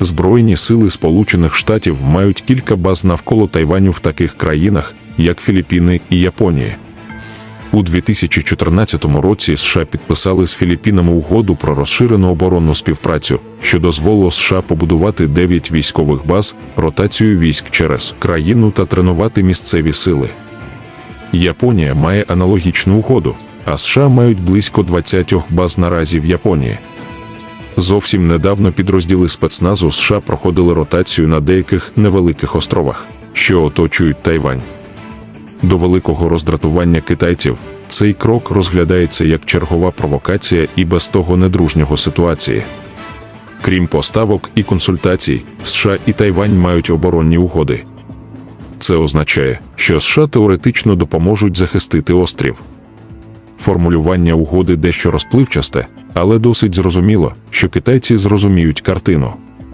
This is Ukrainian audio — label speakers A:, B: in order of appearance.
A: Збройні сили Сполучених Штатів мають кілька баз навколо Тайваню в таких країнах, як Філіппіни і Японія. У 2014 році США підписали з Філіппінами угоду про розширену оборонну співпрацю, що дозволило США побудувати 9 військових баз, ротацію військ через країну та тренувати місцеві сили. Японія має аналогічну угоду, а США мають близько 20 баз наразі в Японії. Зовсім недавно підрозділи спецназу США проходили ротацію на деяких невеликих островах, що оточують Тайвань. До великого роздратування китайців цей крок розглядається як чергова провокація і без того недружнього ситуації. Крім поставок і консультацій, США і Тайвань мають оборонні угоди. Це означає, що США теоретично допоможуть захистити острів. Формулювання угоди дещо розпливчасте, але досить зрозуміло, що китайці зрозуміють картину.